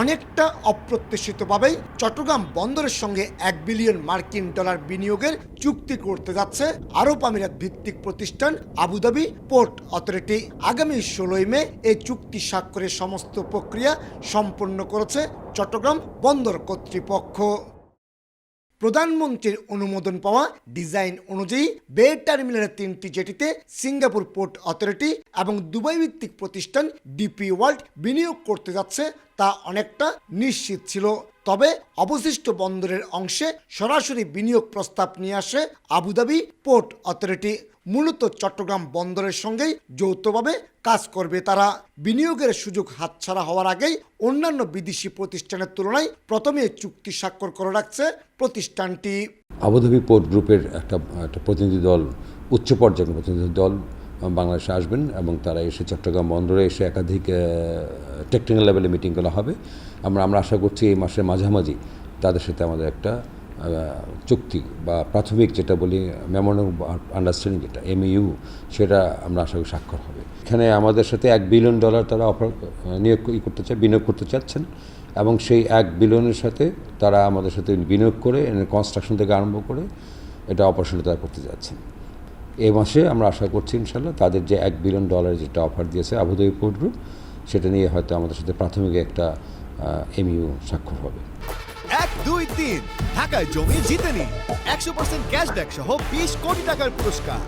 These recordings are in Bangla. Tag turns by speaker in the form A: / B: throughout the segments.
A: অনেকটা অপ্রত্যাশিতভাবেই চট্টগ্রাম বন্দরের সঙ্গে এক বিলিয়ন মার্কিন ডলার বিনিয়োগের চুক্তি করতে যাচ্ছে আরব আমিরাত ভিত্তিক প্রতিষ্ঠান আবুধাবি পোর্ট অথরিটি। আগামী ষোলোই মে এই চুক্তি স্বাক্ষরের সমস্ত প্রক্রিয়া সম্পন্ন করেছে চট্টগ্রাম বন্দর কর্তৃপক্ষ। প্রধানমন্ত্রীর অনুমোদন পাওয়া ডিজাইন অনুযায়ী বে টার্মিনালের তিনটি জেটিতে সিঙ্গাপুর পোর্ট অথরিটি এবং দুবাই ভিত্তিক প্রতিষ্ঠান ডিপি ওয়ার্ল্ড বিনিয়োগ করতে যাচ্ছে, তা অনেকটা নিশ্চিত ছিল। তবে অবশিষ্ট বন্দরের অংশে সরাসরি বিনিয়োগ প্রস্তাব নিয়ে আসে আবুধাবি পোর্ট অথরিটি। মূলত চট্টগ্রাম বন্দরের সঙ্গেই যৌথভাবে কাজ করবে তারা। বিনিয়োগের সুযোগ হাতছাড়া হওয়ার আগেই অন্যান্য বিদেশি প্রতিষ্ঠানের তুলনায় প্রথমে চুক্তি স্বাক্ষর করে রাখছে প্রতিষ্ঠানটি।
B: আবুধাবি পোর্ট গ্রুপের একটা একটা প্রতিনিধি দল, উচ্চ পর্যায়ের প্রতিনিধি দল বাংলাদেশে আসবেন এবং তারা এসে চট্টগ্রাম বন্দরে এসে একাধিক টেকনিক্যাল লেভেলে মিটিং করা হবে। আমরা আমরা আশা করছি এই মাসের মাঝামাঝি তাদের সাথে আমাদের একটা চুক্তি বা প্রাথমিক যেটা বলি মেমোরান্ডাম আন্ডারস্ট্যান্ডিং যেটা এমইউ সেটা আমরা আশা করি স্বাক্ষর হবে। এখানে আমাদের সাথে এক বিলিয়ন ডলার তারা অফার নিয়োগ করতে চায় বিনিয়োগ করতে চাচ্ছেন এবং সেই এক বিলিয়নের সাথে তারা আমাদের সাথে বিনিয়োগ করে কনস্ট্রাকশন থেকে আরম্ভ করে এটা অপারেশন তারা করতে যাচ্ছেন। এই মাসে আমরা আশা করছি ইনশাল্লাহ তাদের যে এক বিলিয়ন ডলারের যেটা অফার দিয়েছে আবুধাবি পোর্ট গ্রুপ সেটা নিয়ে হয়তো আমাদের সাথে প্রাথমিক একটা এমইউ স্বাক্ষর হবে।
C: এক, দুই, তিন। ঢাকায় জমি জিতে নিন একশো পার্সেন্ট ক্যাশব্যাক সহ বিশ কোটি টাকার পুরস্কার।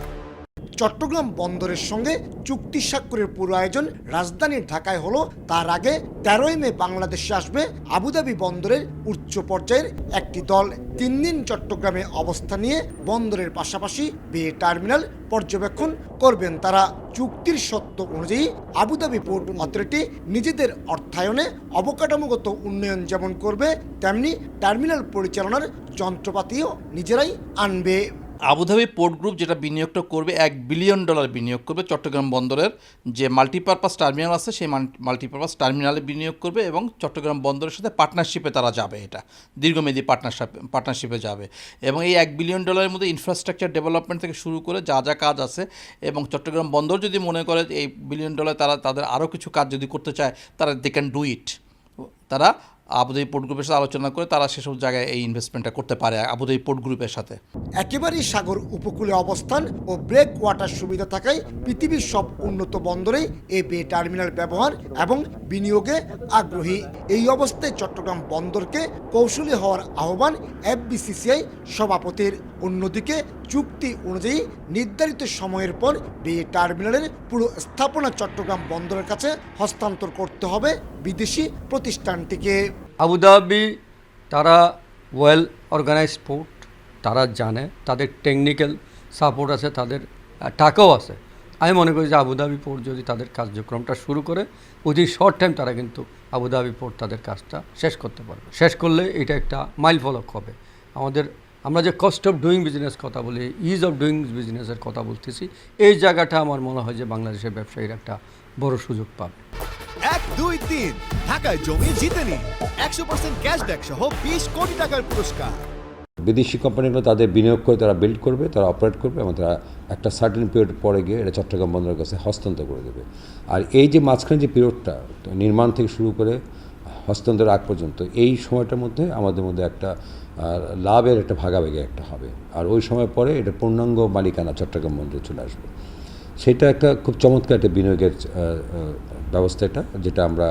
A: চট্টগ্রাম বন্দরের সঙ্গে চুক্তি স্বাক্ষরের পুরো আয়োজন রাজধানী ঢাকায় হলো। তার আগে তেরোই মে বাংলাদেশে আসবে আবুধাবি বন্দরের উচ্চ পর্যায়ের একটি দল। তিন দিন চট্টগ্রামে অবস্থান নিয়ে বন্দরের পাশাপাশি বে টার্মিনাল পর্যবেক্ষণ করবেন তারা। চুক্তির সত্য অনুযায়ী আবুধাবি পোর্ট অথরিটি নিজেদের অর্থায়নে অবকাঠামোগত উন্নয়ন যেমন করবে, তেমনি টার্মিনাল পরিচালনার যন্ত্রপাতিও নিজেরাই আনবে।
D: আবুধাবি পোর্ট গ্রুপ যেটা বিনিয়োগটা করবে, এক বিলিয়ন ডলার বিনিয়োগ করবে চট্টগ্রাম বন্দরের যে মাল্টিপারপাস টার্মিনাল আছে, সেই মাল্টিপারপাস টার্মিনালে বিনিয়োগ করবে এবং চট্টগ্রাম বন্দরের সাথে পার্টনারশিপে তারা যাবে এটা, দীর্ঘমেয়াদী পার্টনারশিপ, পার্টনারশিপে যাবে। এবং এই এক বিলিয়ন ডলারের মধ্যে ইনফ্রাস্ট্রাকচার ডেভেলপমেন্ট থেকে শুরু করে যা যা কাজ আছে এবং চট্টগ্রাম বন্দর যদি মনে করে এই বিলিয়ন ডলার তারা, তাদের আরও কিছু কাজ যদি করতে চায়, তারা দে ক্যান ডু ইট তারা আবুধাবি পোর্ট গ্রুপের সাথে আলোচনা করে তারা সেসব জায়গায় এই ইনভেস্টমেন্টটা করতে পারে আবুধাবি পোর্ট গ্রুপের সাথে।
A: একেবারেই সাগর উপকূলে অবস্থান ও ব্রেক ওয়াটার সুবিধা থাকায় পৃথিবীর সব উন্নত বন্দরেই এই বে টার্মিনাল ব্যবহার এবং বিনিয়োগে আগ্রহী। এই অবস্থায় চট্টগ্রাম বন্দরকে কৌশলী হওয়ার আহ্বান এফবিসিসিআই সভাপতির। অন্যদিকে চুক্তি অনুযায়ী নির্ধারিত সময়ের পর বে টার্মিনালের পুরো স্থাপনা চট্টগ্রাম বন্দরের কাছে হস্তান্তর করতে হবে বিদেশি প্রতিষ্ঠানটিকে।
E: আবুধাবি, তারা ওয়েল অর্গানাইজ পোর্ট তারা জানে, তাদের টেকনিক্যাল সাপোর্ট আছে, তাদের টাকাও আছে। আমি মনে করি যে আবুধাবি পোর্ট যদি তাদের কার্যক্রমটা শুরু করে অতি শর্ট টাইম তারা কিন্তু আবুধাবি পোর্ট তাদের কাজটা শেষ করতে পারবে। শেষ করলে এটা একটা মাইল ফলক হবে। আমাদের আমরা যে কস্ট অফ ডুইং বিজনেস কথা বলি ইজ অফ ডুইং বিজনেসের কথা বলতেছি এই জায়গাটা আমার মনে হয় যে বাংলাদেশের ব্যবসায়ীর একটা বড় সুযোগ পাবে।
C: এক দুই তিন ঢাকায় জমি জিতে নিন। একশো পার্সেন্ট ক্যাশব্যাক সহ বিশ কোটি টাকার পুরস্কার।
B: বিদেশি কোম্পানিগুলো তাদের বিনিয়োগ করে তারা বিল্ড করবে তারা অপারেট করবে এবং তারা একটা সার্টেন পিরিয়ড পরে গিয়ে এটা চট্টগ্রাম বন্দরের কাছে হস্তান্তর করে দেবে। আর এই যে মাঝখানে যে পিরিয়ডটা নির্মাণ থেকে শুরু করে হস্তান্তর আগ পর্যন্ত। এই সময়টার মধ্যে আমাদের মধ্যে একটা লাভের একটা ভাগাভাগি একটা হবে। আর ওই সময় পরে এটা পূর্ণাঙ্গ মালিকানা চট্টগ্রাম মন্দিরে চলে আসবে। সেটা একটা খুব চমৎকার একটা বিনিয়োগের ব্যবস্থা এটা, যেটা আমরা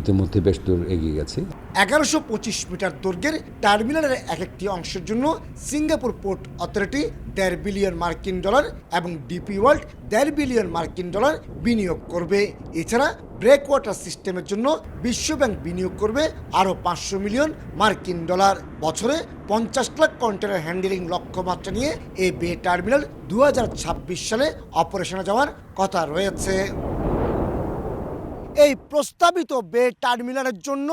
B: ইতিমধ্যে বেশ দূর এগিয়ে গেছে।
A: এগারোশো পঁচিশ মিটার দৈর্ঘ্যের টার্মিনালের এক একটি অংশের জন্য সিঙ্গাপুর পোর্ট অথরিটি দেড় বিলিয়ন মার্কিন ডলার এবং ডিপি ওয়ার্ল্ড দেড় বিলিয়ন মার্কিন ডলার বিনিয়োগ করবে। এছাড়া ব্রেক ওয়াটার সিস্টেমের জন্য বিশ্বব্যাংক বিনিয়োগ করবে আরও পাঁচশো মিলিয়ন মার্কিন ডলার। বছরে পঞ্চাশ লাখ কন্টেনার হ্যান্ডেলিং লক্ষ্যমাত্রা নিয়ে এই বে টার্মিনাল দু হাজার ছাব্বিশ সালে অপারেশনে যাওয়ার কথা রয়েছে। এই প্রস্তাবিত বে টার্মিনালের জন্য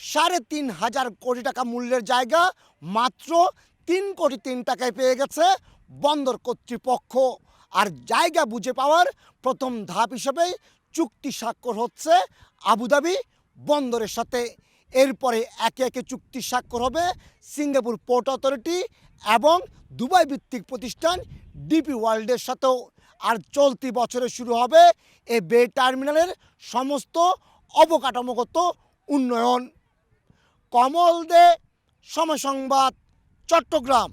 A: সাড়ে তিন হাজার কোটি টাকা মূল্যের জায়গা মাত্র তিন কোটি তিন টাকায় পেয়ে গেছে বন্দর কর্তৃপক্ষ। আর জায়গা বুঝে পাওয়ার প্রথম ধাপ হিসেবেই চুক্তি স্বাক্ষর হচ্ছে আবুধাবি বন্দরের সাথে। এরপরে একে একে চুক্তি স্বাক্ষর হবে সিঙ্গাপুর পোর্ট অথরিটি এবং দুবাই ভিত্তিক প্রতিষ্ঠান ডিপি ওয়ার্ল্ডের সাথেও। আর চলতি বছরে শুরু হবে এ বে টার্মিনালের সমস্ত অবকাঠামোগত উন্নয়ন। কমল দে সময় সংবাদ চট্টগ্রাম।